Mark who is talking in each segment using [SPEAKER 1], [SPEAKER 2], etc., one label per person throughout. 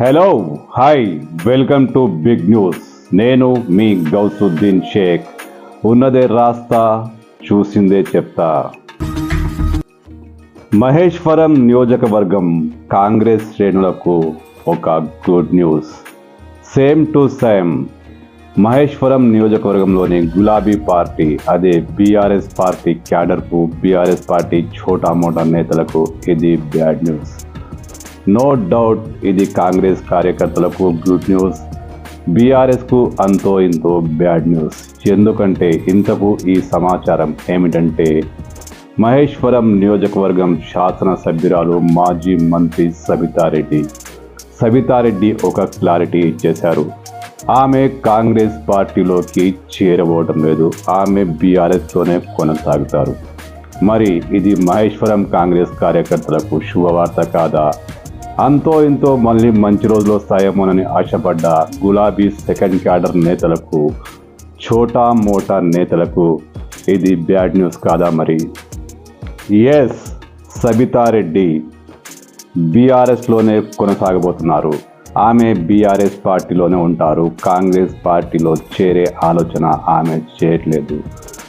[SPEAKER 1] Hello hi welcome to big news నేను మీ గౌసుద్దీన్ షేక్. ఉన్నదే రాస్తా చూసిందే చెప్తా. మహేశ్వరం నియోజకవర్గం కాంగ్రెస్ శ్రేణులకు ఒక good news. Same to same Maheshwaram నియోజకవర్గంలోని గులాబీ పార్టీ అదే బీఆర్ఎస్ పార్టీ క్యాడర్కు బీఆర్ఎస్ పార్టీ ఛోటా మోటా నేతలకు ఇది బ్యాడ్ న్యూస్. నో డౌట్ ఇది కాంగ్రెస్ కార్యకర్తలకు గుడ్ న్యూస్. బీఆర్ఎస్కు అంతో ఇంతో బ్యాడ్ న్యూస్. ఎందుకంటే ఇంతకు ఈ సమాచారం ఏమిటంటే మహేశ్వరం నియోజకవర్గం శాసనసభ్యురాలు మాజీ మంత్రి సబితారెడ్డి. సబితారెడ్డి ఒక క్లారిటీ ఇచ్చేశారు ఆమె కాంగ్రెస్ పార్టీలోకి చేరబోవటం లేదు. ఆమె బీఆర్ఎస్లోనే కొనసాగుతారు. మరి ఇది మహేశ్వరం కాంగ్రెస్ కార్యకర్తలకు శుభవార్త కాదా? అంతో ఇంతో మళ్ళీ మంచి రోజులు వస్తాయేమోనని ఆశపడ్డ గులాబీ సెకండ్ క్యాడర్ నేతలకు ఛోటా మోటా నేతలకు ఇది బ్యాడ్ న్యూస్ కాదా మరి? ఎస్ సబితారెడ్డి బీఆర్ఎస్లోనే కొనసాగబోతున్నారు. ఆమె బీఆర్ఎస్ పార్టీలోనే ఉంటారు. కాంగ్రెస్ పార్టీలో చేరే ఆలోచన ఆమె చేయట్లేదు.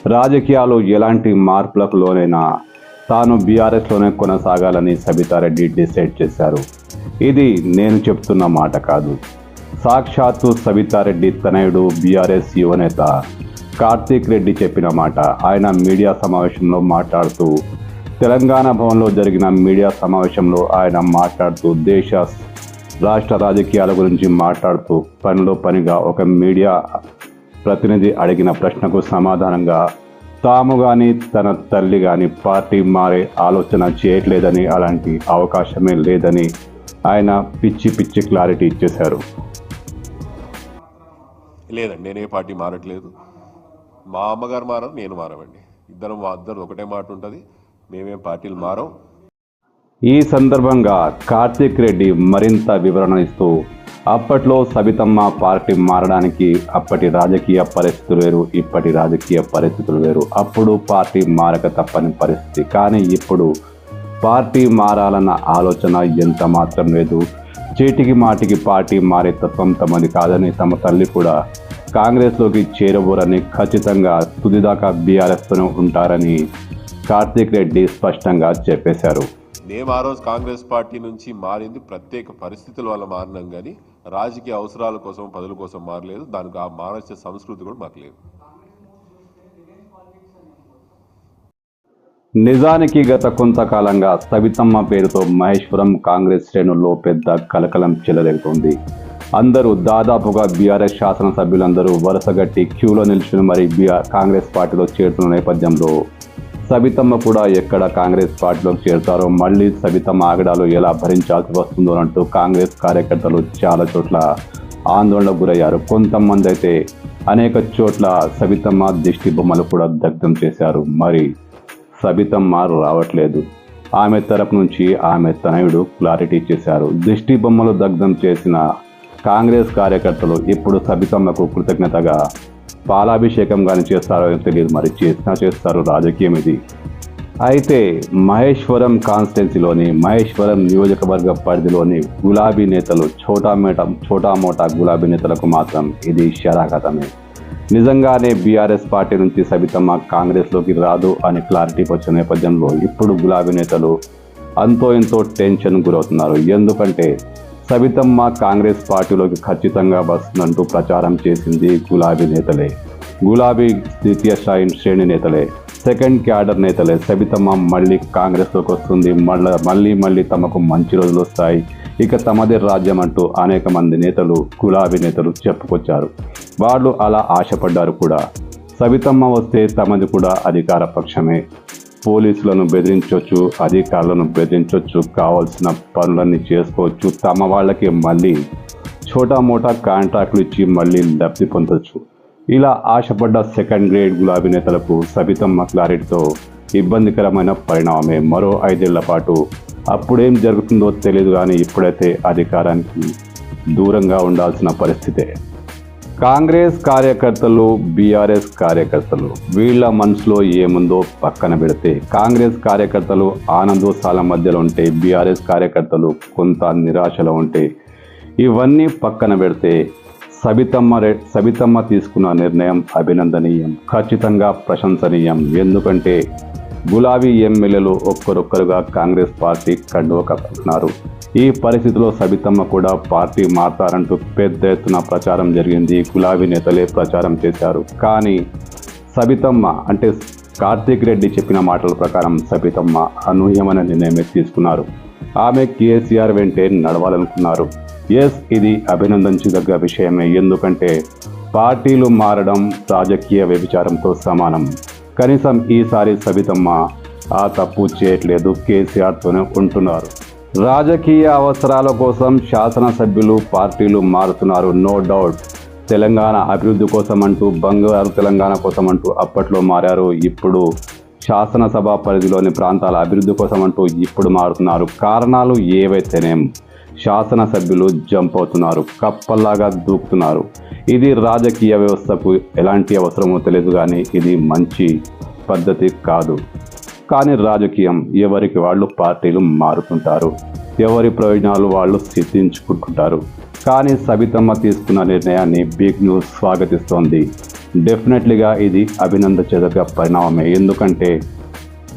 [SPEAKER 1] రాజకీయాలు ఎలాంటి మార్పులకు లోనైనా తాను బీఆర్ఎస్లోనే కొనసాగాలని సబితారెడ్డి డిసైడ్ చేశారు. ఇది నేను చెప్తున్న మాట కాదు. సాక్షాత్తు సబితారెడ్డి తనయుడు బీఆర్ఎస్ యువనేత కార్తీక్ రెడ్డి చెప్పిన మాట ఆయన మీడియా సమావేశంలో మాట్లాడుతూ తెలంగాణ భవన్లో జరిగిన మీడియా సమావేశంలో ఆయన మాట్లాడుతూ దేశ రాష్ట్ర రాజకీయాల గురించి మాట్లాడుతూ పనిలో పనిగా ఒక మీడియా ప్రతినిధి అడిగిన ప్రశ్నకు సమాధానంగా తాము కానీ తన తల్లి కానీ పార్టీ మారే ఆలోచన చేయట్లేదని అలాంటి అవకాశమే లేదని ఆయన పిచ్చి పిచ్చి క్లారిటీ ఇచ్చేశారు.
[SPEAKER 2] లేదండి నేను ఏ పార్టీ మారట్లేదు. మా అమ్మగారు మారం నేను మారమండి ఇద్దరం ఇద్దరు ఒకటే మాట ఉంటుంది మేమేం పార్టీలు మారం
[SPEAKER 1] ఈ సందర్భంగా కార్తీక్ రెడ్డి మరింత వివరణ ఇస్తూ అప్పట్లో సబితమ్మ పార్టీ మారడానికి అప్పటి రాజకీయ పరిస్థితులు వేరు ఇప్పటి రాజకీయ పరిస్థితులు వేరు. అప్పుడు పార్టీ మారక తప్పని పరిస్థితి. కానీ ఇప్పుడు పార్టీ మారాలన్న ఆలోచన ఎంత మాత్రం లేదు. చీటికి మాటికి పార్టీ మారే తత్వం తమది కాదని తమ తల్లి కూడా కాంగ్రెస్లోకి చేరబోరని ఖచ్చితంగా తుదిదాకా బీఆర్ఎస్తోనే ఉంటారని కార్తీక్ రెడ్డి స్పష్టంగా చెప్పేశారు.
[SPEAKER 2] మేము ఆ రోజు కాంగ్రెస్ పార్టీ నుంచి మారింది ప్రత్యేక పరిస్థితుల వల్ల మారినాం కానీ రాజకీయ అవసరాల కోసం పదుల కోసం మారలేదు. దానికి ఆ మానసిక సంస్కృతి కూడా మాకు లేదు.
[SPEAKER 1] నిజానికి గత కొంతకాలంగా సవితమ్మ పేరుతో మహేశ్వరం కాంగ్రెస్ శ్రేణుల్లో పెద్ద కలకలం చెలరేగుతోంది. అందరూ దాదాపుగా బీఆర్ఎస్ శాసనసభ్యులందరూ వరుసగట్టి క్యూలో నిల్చుని మరి బీఆర్ కాంగ్రెస్ పార్టీలో చేరుతున్న నేపథ్యంలో సబితమ్మ కూడా ఎక్కడ కాంగ్రెస్ పార్టీలోకి చేరుతారో మళ్ళీ సబితమ్మ ఆగడాలు ఎలా భరించాల్సి వస్తుందో అంటూ కాంగ్రెస్ కార్యకర్తలు చాలా చోట్ల ఆందోళనకు గురయ్యారు. కొంతమంది అయితే అనేక చోట్ల సబితమ్మ దిష్టి బొమ్మలు కూడా దగ్ధం చేశారు. మరి సబితమ్మ రావట్లేదు. ఆమె తరపు నుంచి ఆమె తనయుడు క్లారిటీ చేశారు. దిష్టి బొమ్మలు దగ్ధం చేసిన కాంగ్రెస్ కార్యకర్తలు ఇప్పుడు సబితమ్మకు కృతజ్ఞతగా పాలాభిషేకం కానీ చేస్తారో తెలియదు మరి. చేసినా చేస్తారు రాజకీయం ఇది. అయితే మహేశ్వరం కాన్స్టిట్యున్సీలోని మహేశ్వరం నియోజకవర్గ పరిధిలోని గులాబీ నేతలు ఛోటా మేట ఛోటా మోటా గులాబీ నేతలకు మాత్రం ఇది శరాఘతమే. నిజంగానే బీఆర్ఎస్ పార్టీ నుంచి సబితమ్మ కాంగ్రెస్లోకి రాదు అని క్లారిటీ వచ్చిన నేపథ్యంలో ఇప్పుడు గులాబీ నేతలు అంతో ఎంతో టెన్షన్ గురవుతున్నారు. ఎందుకంటే సవితమ్మ కాంగ్రెస్ పార్టీలోకి ఖచ్చితంగా వస్తుందంటూ ప్రచారం చేసింది గులాబీ నేతలే. గులాబీ ద్వితీయ స్థాయి శ్రేణి నేతలే సెకండ్ క్యాడర్ నేతలే. సబితమ్మ మళ్ళీ కాంగ్రెస్లోకి వస్తుంది. మళ్ళీ మళ్ళీ మళ్ళీ తమకు మంచి రోజులు వస్తాయి. ఇక తమదే రాజ్యం అంటూ అనేక మంది నేతలు గులాబీ నేతలు చెప్పుకొచ్చారు. వాళ్ళు అలా ఆశపడ్డారు కూడా. సబితమ్మ వస్తే తమది కూడా అధికార పక్షమే. పోలీసులను బెదిరించవచ్చు అధికారులను బెదిరించవచ్చు కావాల్సిన పనులన్నీ చేసుకోవచ్చు. తమ వాళ్ళకి మళ్ళీ చోటా మోటా కాంట్రాక్టులు ఇచ్చి మళ్ళీ లబ్ధి పొందొచ్చు. ఇలా ఆశపడ్డ సెకండ్ గ్రేడ్ గులాబీ నేతలకు సబితమ్మ క్లారిటీతో ఇబ్బందికరమైన పరిణామమే మరో ఐదేళ్ళ పాటు. అప్పుడేం జరుగుతుందో తెలియదు కానీ ఇప్పుడైతే అధికారానికి దూరంగా ఉండాల్సిన పరిస్థితే. కాంగ్రెస్ కార్యకర్తలు బీఆర్ఎస్ కార్యకర్తలు వీళ్ళ మనసులో ఏముందో పక్కన పెడితే కాంగ్రెస్ కార్యకర్తలు ఆనందోత్సాల మధ్యలో ఉంటే బీఆర్ఎస్ కార్యకర్తలు కొంత నిరాశలో ఉంటే ఇవన్నీ పక్కన పెడితే సబితమ్మ రె సబితమ్మ తీసుకున్న నిర్ణయం అభినందనీయం ఖచ్చితంగా ప్రశంసనీయం. ఎందుకంటే గులాబీ ఎమ్మెల్యేలు ఒక్కరొక్కరుగా కాంగ్రెస్ పార్టీ కండువ కప్పుతున్నారు ఈ పరిస్థితిలో సబితమ్మ కూడా పార్టీ మారతారంటూ పెద్ద ఎత్తున ప్రచారం జరిగింది. గులాబీ నేతలే ప్రచారం చేశారు. కానీ సబితమ్మ అంటే కార్తీక్ రెడ్డి చెప్పిన మాటల ప్రకారం సబితమ్మ అనూహ్యమైన నిర్ణయమే తీసుకున్నారు. ఆమె కేసీఆర్ వెంటే నడవాలనుకున్నారు. ఎస్ ఇది అభినందించదగ్గ విషయమే. ఎందుకంటే పార్టీలు మారడం రాజకీయ వ్యభిచారంతో సమానం. కనీసం ఈసారి సబితమ్మ ఆ తప్పు చేయట్లేదు కేసీఆర్తోనే ఉంటున్నారు. రాజకీయ అవసరాల కోసం శాసనసభ్యులు పార్టీలు మారుతున్నారు నో డౌట్ తెలంగాణ అభివృద్ధి కోసం అంటూ బంగారు తెలంగాణ కోసం అంటూ అప్పట్లో మారారు ఇప్పుడు శాసనసభ పరిధిలోని ప్రాంతాల అభివృద్ధి కోసం అంటూ ఇప్పుడు మారుతున్నారు. కారణాలు ఏవైతేనేం? శాసనసభ్యులు జంప్ అవుతున్నారు కప్పల్లాగా దూకుతున్నారు. ఇది రాజకీయ వ్యవస్థకు ఎలాంటి అవసరమో తెలియదు కానీ ఇది మంచి పద్ధతి కాదు. కానీ రాజకీయం ఎవరికి వాళ్ళు పార్టీలు మారుతుంటారు ఎవరి ప్రయోజనాలు వాళ్ళు సిద్ధించుకుంటుంటారు. కానీ సబితమ్మ తీసుకున్న నిర్ణయాన్ని బిగ్ న్యూస్ స్వాగతిస్తోంది. డెఫినెట్లీగా ఇది అభినందించదగ్గ పరిణామమే. ఎందుకంటే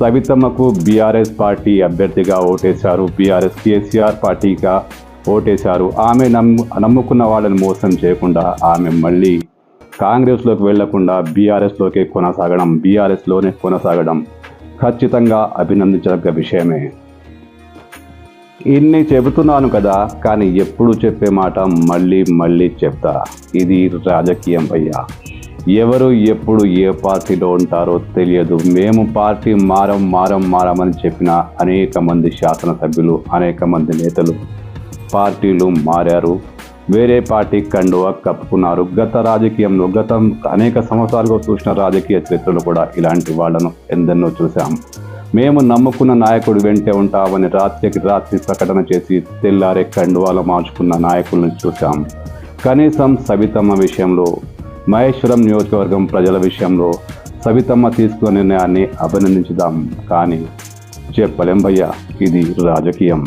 [SPEAKER 1] సబితమ్మకు బీఆర్ఎస్ పార్టీ అభ్యర్థిగా ఓటేశారు. బీఆర్ఎస్ కేసీఆర్ పార్టీగా ఓటేశారు. ఆమె నమ్ము నమ్ముకున్న వాళ్ళని మోసం చేయకుండా ఆమె మళ్ళీ కాంగ్రెస్లోకి వెళ్ళకుండా బీఆర్ఎస్లోకే కొనసాగడం బీఆర్ఎస్లోనే కొనసాగడం ఖచ్చితంగా అభినందించదగ్గ విషయమే. ఇన్ని చెబుతున్నాను కదా కానీ ఎప్పుడు చెప్పే మాట మళ్ళీ మళ్ళీ చెప్తా. ఇది రాజకీయం అయ్యా. ఎవరు ఎప్పుడు ఏ పార్టీలో ఉంటారో తెలియదు. మేము పార్టీ మారం మారం మారమని చెప్పిన అనేక మంది శాసనసభ్యులు అనేక మంది నేతలు పార్టీలు మారారు. వేరే పార్టీ కండువా కప్పుకున్నారు. గత రాజకీయంలో గత అనేక సంవత్సరాలుగా చూసిన రాజకీయ చరిత్రలు కూడా ఇలాంటి వాళ్ళను ఎందరినో చూశాం. మేము నమ్ముకున్న నాయకుడు వెంటే ఉంటామని రాత్రికి రాత్రి ప్రకటన చేసి తెల్లారే కండువాలు మార్చుకున్న నాయకులను చూశాం. కనీసం సవితమ్మ విషయంలో మహేశ్వరం నియోజకవర్గం ప్రజల విషయంలో సవితమ్మ తీసుకున్న నిర్ణయాన్ని అభినందించుదాం. కానీ చెప్పలేం భయ్య ఇది రాజకీయం.